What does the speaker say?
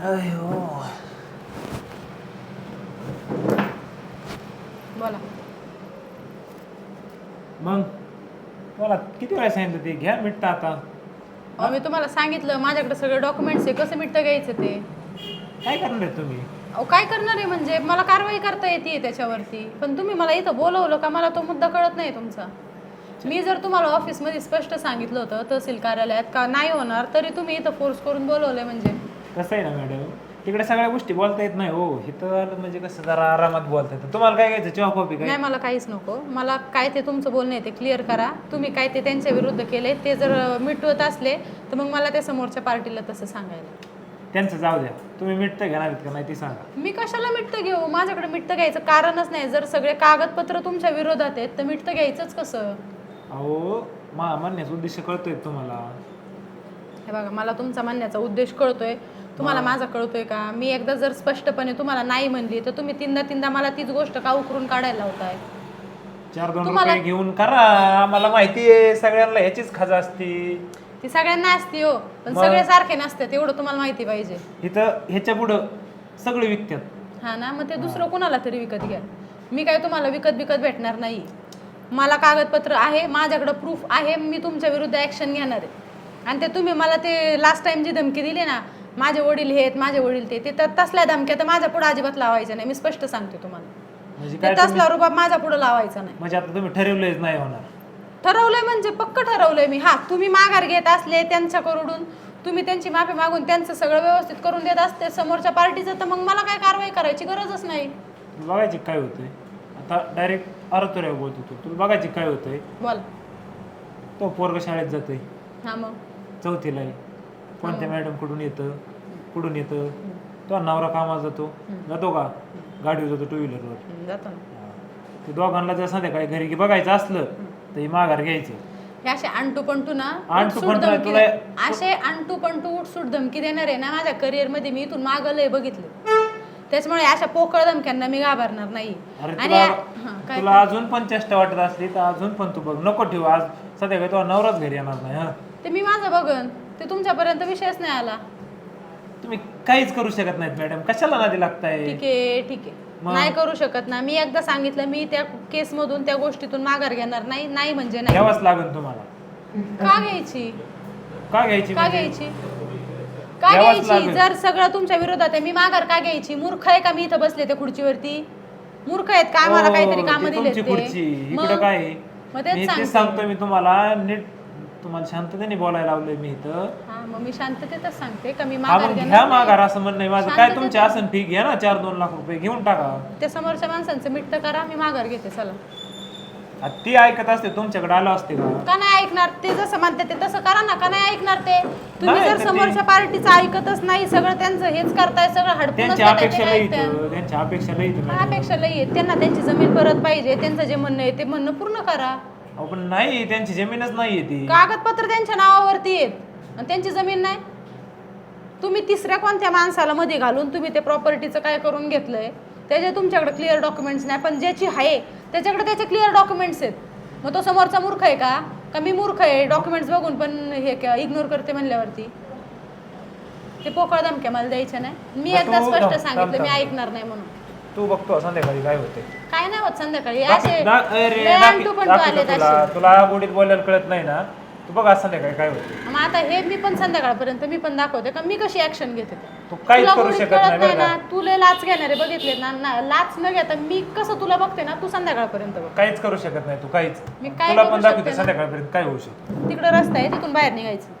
अयो. बोला. मग? मला किती वेळा सांगितलं ते? घ्या मिटतं आता. अहो मी तुम्हाला सांगितलं माझ्याकडे सगळे डॉक्युमेंट्स आहे. कसं मिटतं घ्यायचं ते? काय करणार आहे तुम्ही? अहो काय करणार आहे म्हणजे? मला कारवाई करता येते त्याच्यावरती. पण तुम्ही मला इथं बोलवलं का? मला तो मुद्दा कळत नाही तुमचा. मी जर तुम्हाला ऑफिसमध्ये स्पष्ट सांगितलं होतं तहसील कार्यालयात का? नाही होणार तरी तुम्ही इथं फोर्स करून बोलवलंय म्हणजे. कसं आहे ना मॅडम तिकडे सगळ्या गोष्टी बोलता येत नाही हो. इथं आलं म्हणजे कसं जरा आरामात बोलता येतं. तुम्हाला काय घ्यायचं? चहा कॉफी काय? नाही मला काहीच नको. मला काय ते तुमचं बोलणं आहे ते क्लिअर करा. तुम्ही काय ते त्यांच्या विरुद्ध केले ते जर मिटवत असले तर मग मला त्या समोरच्या पार्टीला तसं सांगायला. त्यांचं जाऊ द्या. तुम्ही मिटतं घेणार आहेत का नाही ते सांगा. मी कशाला मिटतं घेऊ? माझ्याकडे मिटतं घ्यायचं कारणच नाही. जर सगळे कागदपत्र तुमच्या विरोधात आहेत तर मिटतं घ्यायचंच कसं? अहो मा म्हणण्याचा उद्देश कळतोय तुम्हाला. हे बघा मला तुमचा म्हणण्याचा उद्देश कळतोय. तुम्हाला माझा कळतोय का? मी एकदा जर स्पष्टपणे तुम्हाला नाही म्हणली तर तुम्ही तीनदा तीनदा मला तीच गोष्ट का उकरून काढायला लावताय? चार दोन तुम्हाला- रुपये घेऊन करा. आम्हाला माहिती आहे सगळ्यांना ह्याचीच खजा असती. ती सगळ्यांना असते हो पण मग? सगळे सारखे नसते तेवढं तुम्हाला माहिती पाहिजे. इथं ह्याच्या पुढं सगळे विकतात. हा ना मग ते दुसरं कुणाला तरी विकत घ्या. मी काय तुम्हाला विकत विकत भेटणार नाही. मला कागदपत्र आहे माझ्याकडं प्रूफ आहे मी तुमच्या विरुद्ध ॲक्शन घेणार आहे. आणि ते तुम्ही मला ते लास्ट टाइम जी धमकी दिली ना माझे वडील हे आहेत माझे वडील ते ते तर तसल्या धमक्या तर माझ्या पुढे अजिबात लावायच्या नाही. मी स्पष्ट सांगते तुम्हाला. म्हणजे ते काय तुम्ही- तसला रुबाब माझ्या पुढे लावायचा नाही. म्हणजे आता तुम्ही ठरवलंच नाही होणार. ठरवलंय म्हणजे पक्क ठरवलंय मी. हा तुम्ही माघार घेत असले त्यांच्याकडून तुम्ही त्यांची माफी मागून त्यांचं सगळं व्यवस्थित करून देत असते समोरच्या पार्टीचं तर मग मला काय कारवाई करायची गरजच नाही. बघायची काय होतंय. आता डायरेक्ट अरतोऱ्या बोलतो तू. तुला बघायची काय होतंय. बोला. तो पोरग शाळेत जातोय. हा मग. चौथीला आहे. कोणत्या मॅडमकडून येतं? कुठून येतं? तो नवरा कामाला जातो. जातो का? गाडीवर जातो टू व्हीलरवर जातो ना. ते दोघांना जर संध्याकाळी घरी बघायचं असलं तर ही माघार घ्यायची. हे असे अंटू पंटू ना अंटू उठसूट पंटू धमकी तुला- दे- असे अंटू पंटू उठसूट धमकी देणार आहे ना माझ्या करिअरमध्ये मी इथून मागलंय बघितलं. त्याच्यामुळे अशा पोकळ धमक्यांना मी घाबरणार नाही. अरे आणि तुला हा, काय तुला अजून पण चेष्टा वाटत असली तर अजून पण तू बघ. नको ठेवू आज संध्याकाळी तुला नवराच घरी येणार नाही हा. ते मी माझं बघन ते तुमच्यापर्यंत विषयच नाही आला. तुम्ही काहीच करू शकत नाहीत मॅडम कशाला नादी लागताय? ठीक आहे ठीक आहे. मग? नाही करू शकत ना. मी एकदा सांगितलं मी त्या केसमधून त्या गोष्टीतून माघार घेणार नाही नाही म्हणजे नाही. घ्यावाच लागेल तुम्हाला. का घ्यायची? का घ्यायची का म्हणजे? घ्यायची? का घ्यावंच घ्यायची? लागेल. जर सगळं तुमच्या विरोधात आहे मी माघार का घ्यायची? मूर्ख आहे का मी इथं बसले त्या खुर्चीवरती? मूर्ख आहेत का आम्हाला हो, काहीतरी ती कामं दिले तुमची खुर्ची इकडं काय आहे? मग तेच सांगते. तेच सांगतो. मी तुम्हाला नीट तुम्हाला शांततेने बोलायला लावलंय मी इथं. हा मग मी शांततेतच सांगते का? मी हा माघार मग घ्या घेणार माघार नाही. असं म्हणणं आहे माझं. काय शांततेत- तुमची आसन फी घ्या ना चार दोन लाख रुपये घेऊन टाका. त्या समोरच्या माणसांचं मिट्ट करा मी माघार घेते चला. आता ती ऐकत असते तुमच्याकडे आलं असते का? का नाही ऐकणार? ते जसं म्हणते ते तसं करा ना का नाही ऐकणार ते? तुम्ही नाही जर ऐकत ते. समोरच्या पार्टीचं ऐकतच नाही सगळं त्यांचं हेच करताय सगळं हडपूनच त्यांच्या अपेक्षा लई ऐकताय? इथं त्यांच्या अपेक्षा लई इथं. काय मॅडम. अपेक्षा लई आहे त्यांना त्यांची जमीन परत पाहिजे त्यांचं जे म्हणणं आहे ते म्हणणं पूर्ण करा. अहो, पण नाही त्यांची जमीनच नाहीये ती. कागदपत्र त्यांच्या नावावरती आहेत. आणि त्यांची जमीन नाही. तुम्ही तिसऱ्या कोणत्या माणसाला मध्ये घालून तुम्ही ते प्रॉपर्टीचं काय करून घेतलंय? त्याचे तुमच्याकडे क्लिअर डॉक्युमेंट्स नाही. पण ज्याची आहे त्याच्याकडे त्याचे क्लिअर डॉक्युमेंट्स आहेत. मग तो समोरचा मूर्ख आहे का? का मी मूर्ख आहे? डॉक्युमेंट्स बघून पण हे इग्नोर करते म्हणल्यावरती. ते पोकळ धमक्या मला द्यायच्या नाही. मी एकदा तू स्पष्ट थांब, सांगितलं मी थांब. ऐकणार नाही म्हणून. तू बघतो संध्याकाळी काय होते काय नाही होत संध्याकाळी. दाखव- असे दा- अरे, लय दाखव- अंटू पण दाखवतो आलेत तुला तुला गोडीत बोलायला कळत नाही ना. तू बघ आज संध्याकाळी काय होते मग आता हे मी पण संध्याकाळपर्यंत मी पण दाखवते का मी कशी ऍक्शन घेते ते. तू काहीच तुला करू शकत कळत नाही बरं ना का. तू लय लाच घेणारे बघितले ना ना- लाच न घेता मी कसं तुला बघते ना तू संध्याकाळपर्यंत बघ. काहीच करू शकत नाही तू काहीच. मी काय तुला करू पण शकते दाखवते ना? संध्याकाळपर्यंत काय होऊ शकतं. तिकडे रस्ता आहे तिथून बाहेर निघायचं.